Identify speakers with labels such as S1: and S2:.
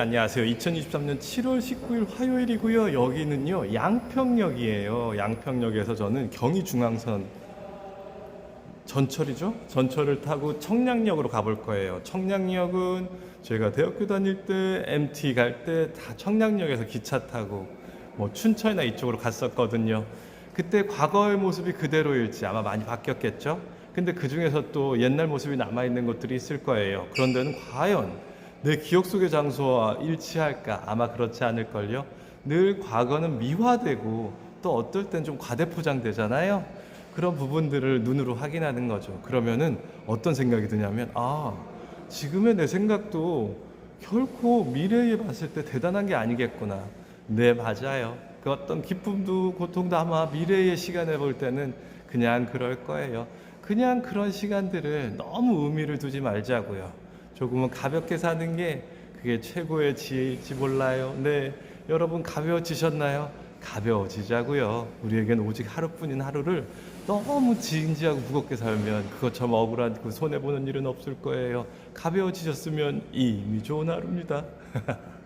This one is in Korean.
S1: 안녕하세요. 2023년 7월 19일 화요일이고요. 여기는요 양평역이에요. 양평역에서 저는 경의중앙선 전철이죠. 전철을 타고 청량역으로 가볼 거예요. 청량역은 제가 대학교 다닐 때 MT 갈 때 다 청량역에서 기차 타고 뭐 춘천이나 이쪽으로 갔었거든요. 그때 과거의 모습이 그대로일지 아마 많이 바뀌었겠죠. 근데 그 중에서 또 옛날 모습이 남아 있는 곳들이 있을 거예요. 그런 데는 과연 내 기억 속의 장소와 일치할까? 아마 그렇지 않을걸요. 늘 과거는 미화되고 또 어떨 땐 좀 과대포장되잖아요. 그런 부분들을 눈으로 확인하는 거죠. 그러면은 어떤 생각이 드냐면, 아, 지금의 내 생각도 결코 미래에 봤을 때 대단한 게 아니겠구나. 네, 맞아요. 그 어떤 기쁨도 고통도 아마 미래의 시간에 볼 때는 그냥 그럴 거예요. 그냥 그런 시간들을 너무 의미를 두지 말자고요. 조금은 가볍게 사는 게 그게 최고의 지혜일지 몰라요. 네, 여러분 가벼워지셨나요? 가벼워지자고요. 우리에겐 오직 하루뿐인 하루를 너무 진지하고 무겁게 살면 그것처럼 억울한 그 손해 보는 일은 없을 거예요. 가벼워지셨으면 이미 좋은 하루입니다.